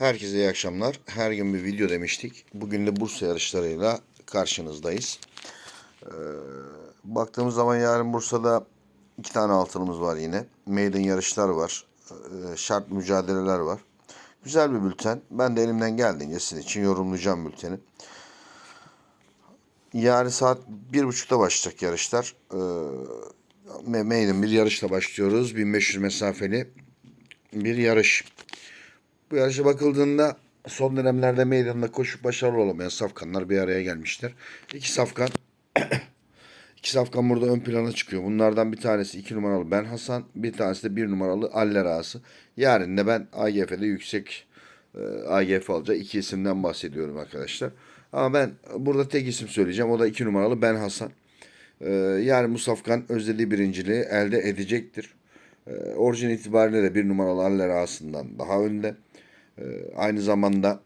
Herkese iyi akşamlar. Her gün bir video demiştik. Bugün de Bursa yarışlarıyla karşınızdayız. Ee, baktığımız zaman yarın Bursa'da iki tane altınımız var yine. Maiden yarışlar var. Ee, şart mücadeleler var. Güzel bir bülten. Ben de elimden geldiğince sizin için yorumlayacağım bülteni. Yarın saat bir buçukta başlayacak yarışlar. Ee, Maiden bir yarışla başlıyoruz. 1500 mesafeli bir yarış. Bu yarışa bakıldığında son dönemlerde meydanda koşup başarılı olamayan safkanlar bir araya gelmişler. İki safkan iki safkan burada ön plana çıkıyor. Bunlardan bir tanesi iki numaralı Ben Hasan, bir tanesi de bir numaralı Aller Ağası. Yarın da ben AGF'de yüksek e, AGF alacak iki isimden bahsediyorum arkadaşlar. Ama ben burada tek isim söyleyeceğim. O da iki numaralı Ben Hasan. E, yarın bu safkan özlediği birinciliği elde edecektir. E, orijin itibariyle de bir numaralı Aller Ağası'ndan daha önde. E, aynı zamanda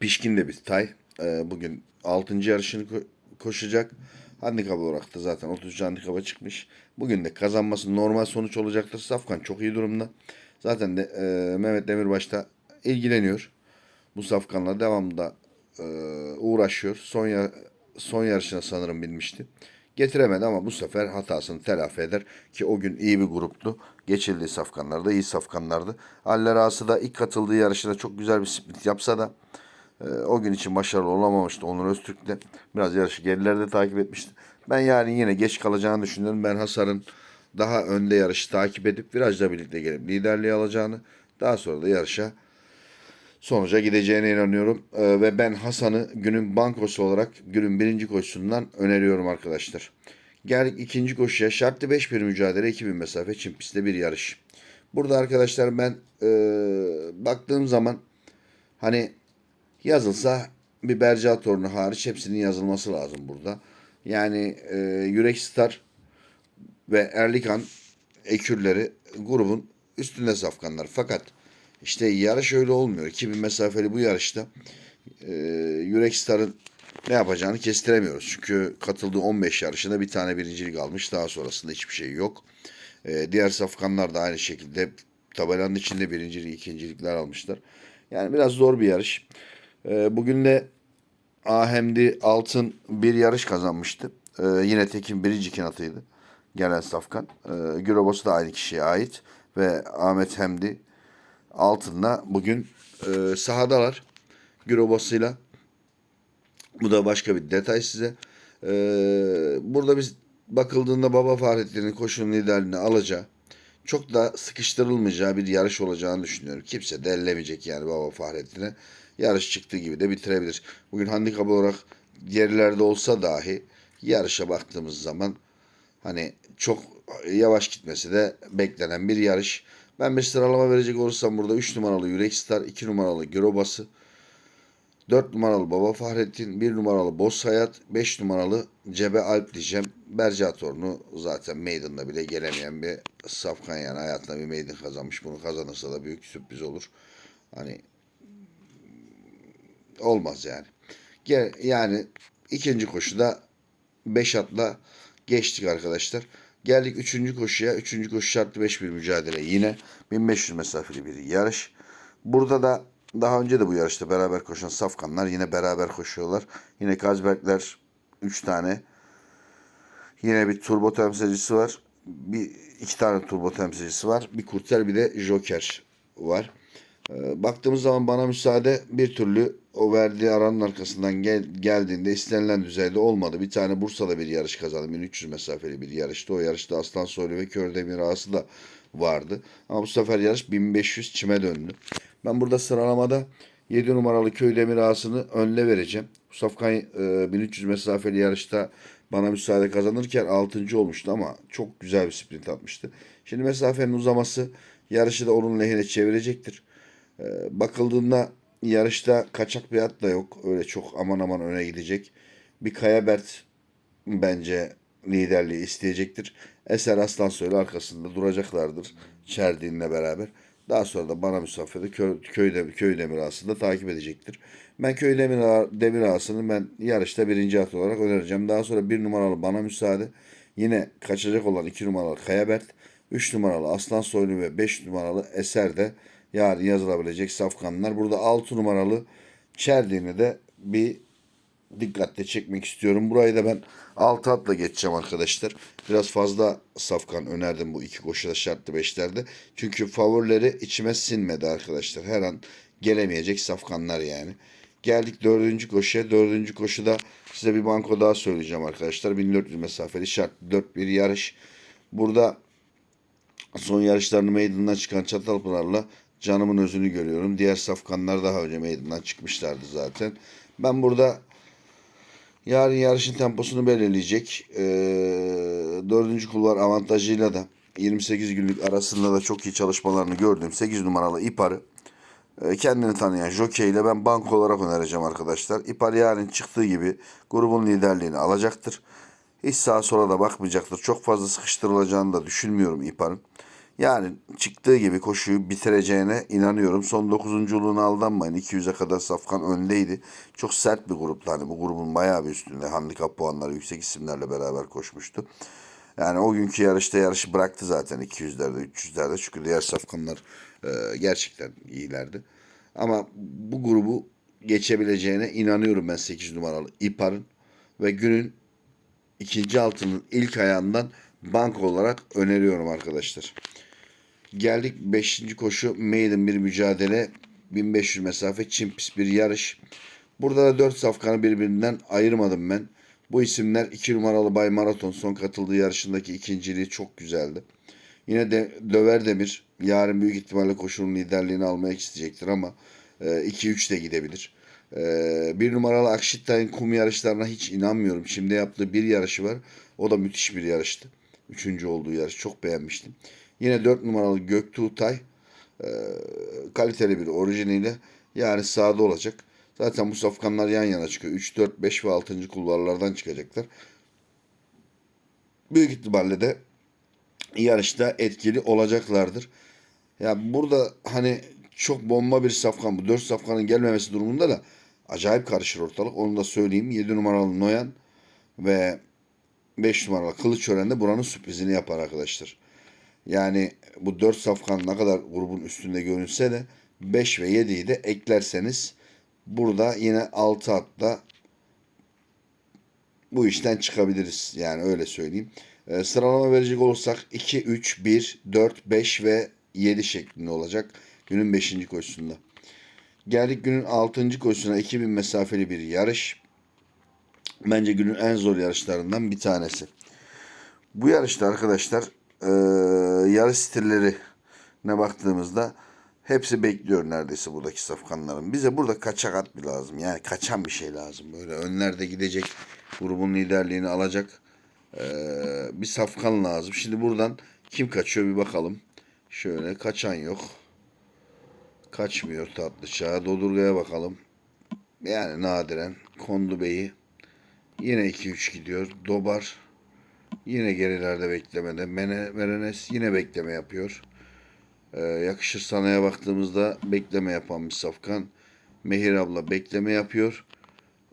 Pişkin de bir tay. E, bugün 6. yarışını ko- koşacak. Handikap olarak da zaten 33 handikapa çıkmış. Bugün de kazanması normal sonuç olacaktır. Safkan çok iyi durumda. Zaten de e, Mehmet Demirbaş da ilgileniyor. Bu Safkan'la devamında e, uğraşıyor. Son, ya- son yarışına sanırım binmişti. Getiremedi ama bu sefer hatasını telafi eder ki o gün iyi bir gruptu. Geçildiği safkanlarda iyi safkanlardı. Aller Ağası da ilk katıldığı yarışında çok güzel bir split yapsa da e, o gün için başarılı olamamıştı Onur Öztürk de. Biraz yarışı gerilerde takip etmişti. Ben yani yine geç kalacağını düşünüyorum. Ben Hasar'ın daha önde yarışı takip edip virajla birlikte gelip liderliği alacağını daha sonra da yarışa sonuca gideceğine inanıyorum. Ee, ve ben Hasan'ı günün bankosu olarak günün birinci koşusundan öneriyorum arkadaşlar. Geldik ikinci koşuya. Şartlı 5 bir mücadele 2000 mesafe çim pistte bir yarış. Burada arkadaşlar ben e, baktığım zaman hani yazılsa bir Berca torunu hariç hepsinin yazılması lazım burada. Yani e, Yürek Star ve Erlikan ekürleri grubun üstünde safkanlar. Fakat işte yarış öyle olmuyor. 2000 mesafeli bu yarışta e, Yürek Star'ın ne yapacağını kestiremiyoruz. Çünkü katıldığı 15 yarışında bir tane birincilik almış. Daha sonrasında hiçbir şey yok. E, diğer safkanlar da aynı şekilde tabelanın içinde birincilik, ikincilikler almışlar. Yani biraz zor bir yarış. E, bugün de Ahemdi Altın bir yarış kazanmıştı. E, yine Tekin birinci kinatıydı. Gelen safkan. E, Gürobos da aynı kişiye ait. Ve Ahmet Hemdi Altın'la bugün e, sahadalar. Gürobos'uyla. Bu da başka bir detay size. E, burada biz bakıldığında Baba Fahrettin'in koşunun liderliğini alacağı, çok da sıkıştırılmayacağı bir yarış olacağını düşünüyorum. Kimse de ellemeyecek yani Baba Fahrettin'e. Yarış çıktığı gibi de bitirebilir. Bugün handikap olarak gerilerde olsa dahi yarışa baktığımız zaman hani çok yavaş gitmesi de beklenen bir yarış. Ben bir sıralama verecek olursam burada 3 numaralı Yürek Star, 2 numaralı Görobası, 4 numaralı Baba Fahrettin, 1 numaralı Boz Hayat, 5 numaralı Cebe Alp diyeceğim. Bercatornu zaten Maiden'da bile gelemeyen bir safkan yani hayatında bir Maiden kazanmış. Bunu kazanırsa da büyük sürpriz olur. Hani olmaz yani. Yani ikinci koşuda 5 atla geçtik arkadaşlar. Geldik üçüncü koşuya. Üçüncü koşu şartlı 5 bir mücadele. Yine 1500 mesafeli bir yarış. Burada da daha önce de bu yarışta beraber koşan safkanlar yine beraber koşuyorlar. Yine Kazberkler 3 tane. Yine bir turbo temsilcisi var. Bir iki tane turbo temsilcisi var. Bir kurter bir de joker var. Ee, baktığımız zaman bana müsaade bir türlü o verdiği aranın arkasından gel, geldiğinde istenilen düzeyde olmadı. Bir tane Bursa'da bir yarış kazandı. 1300 mesafeli bir yarıştı. O yarışta Aslan Soylu ve Kördemir Ağası da vardı. Ama bu sefer yarış 1500 çime döndü. Ben burada sıralamada 7 numaralı Köydemir Ağası'nı önle vereceğim. Bu Safkan e, 1300 mesafeli yarışta bana müsaade kazanırken 6. olmuştu ama çok güzel bir sprint atmıştı. Şimdi mesafenin uzaması yarışı da onun lehine çevirecektir. E, bakıldığında yarışta kaçak bir at da yok. Öyle çok aman aman öne gidecek. Bir Kaya Bert bence liderliği isteyecektir. Eser Aslansoy'la arkasında duracaklardır. Çerdiğinle beraber. Daha sonra da bana müsafede köy, köy, köy demir ağasını takip edecektir. Ben köy demir, ağa- demir ağasını ben yarışta birinci at olarak önereceğim. Daha sonra bir numaralı bana müsaade. Yine kaçacak olan iki numaralı Kayabert. Üç numaralı Aslan Soylu ve beş numaralı Eser de yarın yazılabilecek safkanlar. Burada 6 numaralı Çerdiğini de bir dikkatle çekmek istiyorum. Burayı da ben 6 atla geçeceğim arkadaşlar. Biraz fazla safkan önerdim bu iki koşuda şartlı beşlerde. Çünkü favorileri içime sinmedi arkadaşlar. Her an gelemeyecek safkanlar yani. Geldik dördüncü koşuya. Dördüncü koşuda size bir banko daha söyleyeceğim arkadaşlar. 1400 mesafeli şartlı 4 bir yarış. Burada son yarışlarını meydandan çıkan Çatalpınar'la canımın özünü görüyorum. Diğer safkanlar daha önce meydandan çıkmışlardı zaten. Ben burada yarın yarışın temposunu belirleyecek. Ee, dördüncü kulvar avantajıyla da 28 günlük arasında da çok iyi çalışmalarını gördüğüm 8 numaralı İpar'ı e, kendini tanıyan Jockey ile ben banko olarak önereceğim arkadaşlar. İpar yarın çıktığı gibi grubun liderliğini alacaktır. Hiç sağa sola da bakmayacaktır. Çok fazla sıkıştırılacağını da düşünmüyorum İpar'ın. Yani çıktığı gibi koşuyu bitireceğine inanıyorum. Son 9.luğuna aldanmayın. 200'e kadar Safkan öndeydi. Çok sert bir gruptu. Hani bu grubun bayağı bir üstünde. Handikap puanları yüksek isimlerle beraber koşmuştu. Yani o günkü yarışta yarışı bıraktı zaten 200'lerde 300'lerde. Çünkü diğer safkanlar e, gerçekten iyilerdi. Ama bu grubu geçebileceğine inanıyorum ben 8 numaralı İpar'ın. Ve günün ikinci altının ilk ayağından bank olarak öneriyorum arkadaşlar. Geldik 5. koşu maiden bir mücadele 1500 mesafe çim pist bir yarış. Burada da 4 safkanı birbirinden ayırmadım ben. Bu isimler 2 numaralı Bay Maraton son katıldığı yarışındaki ikinciliği çok güzeldi. Yine de Döver Demir yarın büyük ihtimalle koşunun liderliğini almaya isteyecektir ama 2-3 de gidebilir. Ee, bir numaralı Akşittay'ın kum yarışlarına hiç inanmıyorum. Şimdi yaptığı bir yarışı var. O da müthiş bir yarıştı. Üçüncü olduğu yarış. Çok beğenmiştim. Yine dört numaralı Göktuğ Tay e, kaliteli bir orijiniyle yani sahada olacak. Zaten bu safkanlar yan yana çıkıyor. 3, 4, 5 ve 6. kulvarlardan çıkacaklar. Büyük ihtimalle de yarışta etkili olacaklardır. Ya burada hani çok bomba bir safkan bu. 4 safkanın gelmemesi durumunda da acayip karışır ortalık. Onu da söyleyeyim. 7 numaralı Noyan ve 5 numaralı Kılıçören de buranın sürprizini yapar arkadaşlar. Yani bu 4 safkan ne kadar grubun üstünde görünse de 5 ve 7'yi de eklerseniz burada yine 6 hatta bu işten çıkabiliriz. Yani öyle söyleyeyim. Ee, sıralama verecek olursak 2, 3, 1, 4, 5 ve 7 şeklinde olacak. Günün 5. koşusunda. Geldik günün 6. koşusuna 2000 mesafeli bir yarış. Bence günün en zor yarışlarından bir tanesi. Bu yarışta arkadaşlar e, yarış stillerine baktığımızda hepsi bekliyor neredeyse buradaki safkanların. Bize burada kaçak at bir lazım. Yani kaçan bir şey lazım. Böyle önlerde gidecek grubun liderliğini alacak e, bir safkan lazım. Şimdi buradan kim kaçıyor bir bakalım. Şöyle kaçan yok. Kaçmıyor tatlı çağa. Dodurga'ya bakalım. Yani nadiren Kondu Bey'i yine 2-3 gidiyor. Dobar yine gerilerde beklemede. Mene, Merenes yine bekleme yapıyor. Ee, yakışır sanaya baktığımızda bekleme yapan bir safkan. Mehir abla bekleme yapıyor.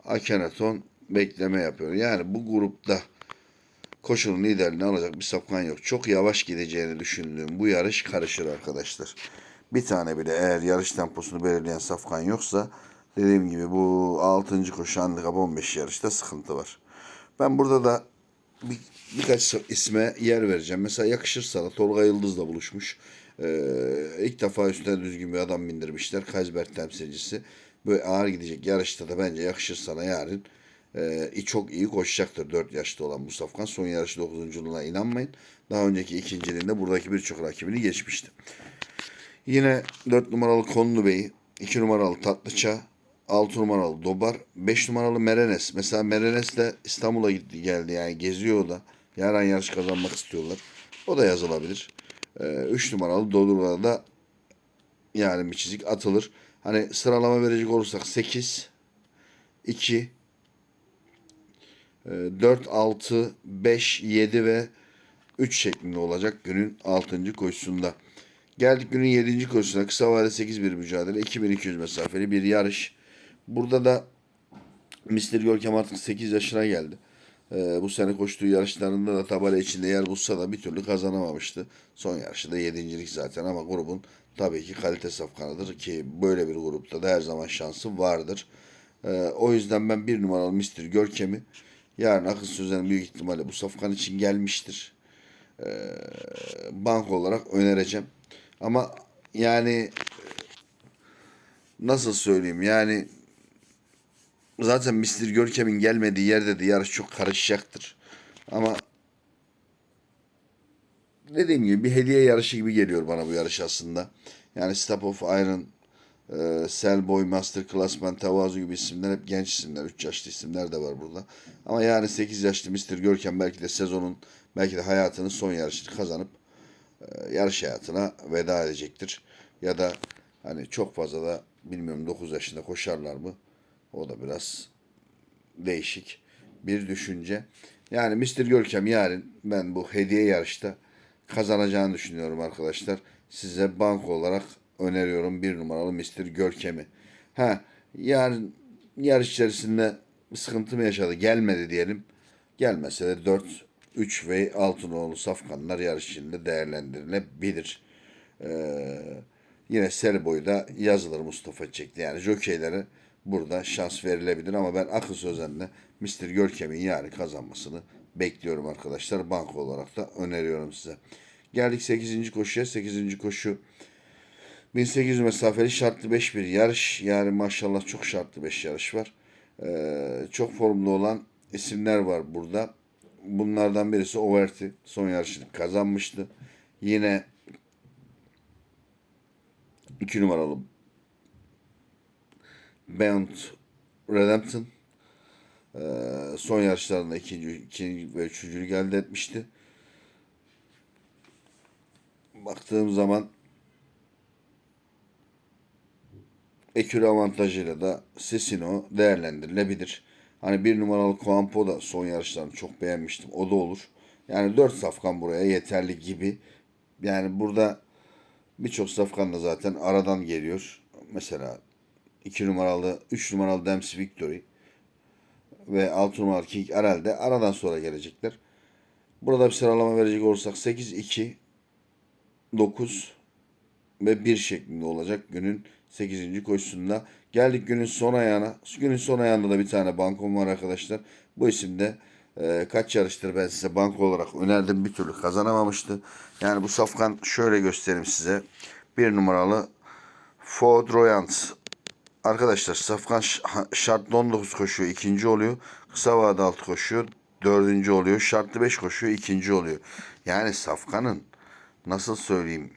Akenaton bekleme yapıyor. Yani bu grupta koşunun liderliğini alacak bir safkan yok. Çok yavaş gideceğini düşündüğüm bu yarış karışır arkadaşlar. Bir tane bile eğer yarış temposunu belirleyen safkan yoksa dediğim gibi bu 6. koşu handikap 15 yarışta sıkıntı var. Ben burada da bir, birkaç isme yer vereceğim. Mesela yakışır sana Tolga Yıldız'la buluşmuş. Ee, ilk defa üstüne düzgün bir adam bindirmişler. Kaysberg temsilcisi. Böyle ağır gidecek yarışta da bence yakışır sana yarın. Ee, çok iyi koşacaktır 4 yaşta olan bu safkan. Son yarışı 9.luğuna inanmayın. Daha önceki ikinciliğinde buradaki birçok rakibini geçmişti. Yine 4 numaralı Konlu Bey, 2 numaralı Tatlıça, 6 numaralı Dobar, 5 numaralı Merenes. Mesela Merenes de İstanbul'a gitti geldi yani geziyor da. Yarın yarış kazanmak istiyorlar. O da yazılabilir. 3 numaralı Dodurga'da da yani bir çizik atılır. Hani sıralama verecek olursak 8, 2, 4, 6, 5, 7 ve 3 şeklinde olacak günün 6. koşusunda. Geldik günün 7. koşusuna. Kısa vade 8 bir mücadele. 2200 mesafeli bir yarış. Burada da Mr. Görkem artık 8 yaşına geldi. Ee, bu sene koştuğu yarışlarında da tabela içinde yer bulsa da bir türlü kazanamamıştı. Son yarışı da yedincilik zaten ama grubun tabii ki kalite safkanıdır ki böyle bir grupta da her zaman şansı vardır. Ee, o yüzden ben bir numaralı Mr. Görkem'i yarın akıl sözlerinin büyük ihtimalle bu safkan için gelmiştir. Ee, bank olarak önereceğim. Ama yani nasıl söyleyeyim yani zaten Mr. Görkem'in gelmediği yerde de yarış çok karışacaktır. Ama dediğim gibi bir hediye yarışı gibi geliyor bana bu yarış aslında. Yani Stop of Iron, e, Cellboy, Master Classman, Tavazu gibi isimler hep genç isimler. 3 yaşlı isimler de var burada. Ama yani 8 yaşlı Mr. Görkem belki de sezonun belki de hayatının son yarışını kazanıp e, yarış hayatına veda edecektir. Ya da hani çok fazla da bilmiyorum 9 yaşında koşarlar mı? O da biraz değişik bir düşünce. Yani Mr. Görkem yarın ben bu hediye yarışta kazanacağını düşünüyorum arkadaşlar. Size banko olarak öneriyorum bir numaralı Mr. Görkem'i. Ha yarın yarış içerisinde sıkıntı mı yaşadı gelmedi diyelim. Gelmese de 4, 3 ve Altınoğlu safkanlar yarış içinde değerlendirilebilir. Ee, yine seri boyda yazılır Mustafa çekti. Yani jokeylere burada şans verilebilir ama ben akıl sözenle Mr. Görkem'in yani kazanmasını bekliyorum arkadaşlar. Banko olarak da öneriyorum size. Geldik 8. koşuya. 8. koşu 1800 mesafeli şartlı 5 bir yarış. Yani maşallah çok şartlı 5 yarış var. Ee, çok formda olan isimler var burada. Bunlardan birisi Overty. Son yarışını kazanmıştı. Yine 2 numaralı Beyond Redemption ee, son yarışlarında ikinci, ikinci ve üçüncülük elde etmişti. Baktığım zaman ekürü avantajıyla da Sesino değerlendirilebilir. Hani bir numaralı Kuampo da son yarışlarını çok beğenmiştim. O da olur. Yani dört safkan buraya yeterli gibi. Yani burada birçok safkan da zaten aradan geliyor. Mesela 2 numaralı, 3 numaralı Dems Victory ve 6 numaralı King Arel de aradan sonra gelecekler. Burada bir sıralama verecek olursak 8, 2, 9 ve 1 şeklinde olacak günün 8. koşusunda. Geldik günün son ayağına. Günün son ayağında da bir tane bankom var arkadaşlar. Bu isimde e, kaç yarıştır ben size banko olarak önerdim bir türlü kazanamamıştı. Yani bu safkan şöyle göstereyim size. Bir numaralı Ford Royans. Arkadaşlar Safkan şartlı 19 koşuyor. ikinci oluyor. Kısa vade 6 koşuyor. Dördüncü oluyor. Şartlı 5 koşuyor. ikinci oluyor. Yani Safkan'ın nasıl söyleyeyim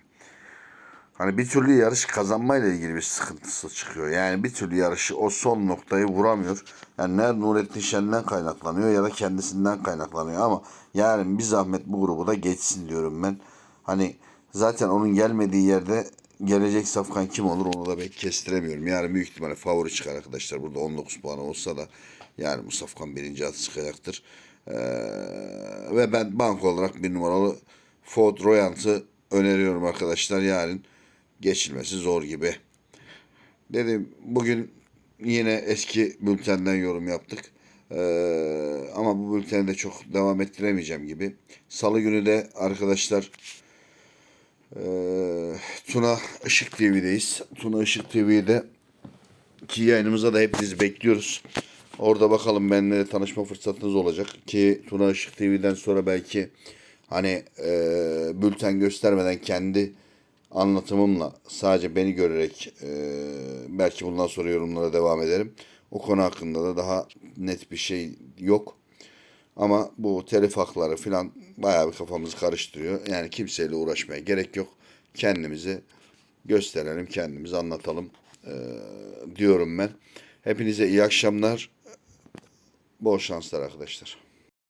Hani bir türlü yarış kazanmayla ilgili bir sıkıntısı çıkıyor. Yani bir türlü yarışı o son noktayı vuramıyor. Yani ne Nurettin Şen'den kaynaklanıyor ya da kendisinden kaynaklanıyor ama yani bir zahmet bu grubu da geçsin diyorum ben. Hani zaten onun gelmediği yerde gelecek safkan kim olur onu da ben kestiremiyorum. Yani büyük ihtimalle favori çıkar arkadaşlar. Burada 19 puan olsa da yani bu safkan birinci atı çıkacaktır. Ee, ve ben banko olarak bir numaralı Ford Royant'ı öneriyorum arkadaşlar yarın geçilmesi zor gibi. Dedim bugün yine eski bültenden yorum yaptık. Ee, ama bu bülteni de çok devam ettiremeyeceğim gibi. Salı günü de arkadaşlar ee, Tuna Işık TV'deyiz. Tuna Işık TV'de ki yayınımıza da hepinizi bekliyoruz. Orada bakalım benimle tanışma fırsatınız olacak. Ki Tuna Işık TV'den sonra belki hani e, bülten göstermeden kendi anlatımımla sadece beni görerek e, belki bundan sonra yorumlara devam ederim. O konu hakkında da daha net bir şey yok. Ama bu telif hakları falan bayağı bir kafamızı karıştırıyor. Yani kimseyle uğraşmaya gerek yok. Kendimizi gösterelim, kendimizi anlatalım e, diyorum ben. Hepinize iyi akşamlar. Bol şanslar arkadaşlar.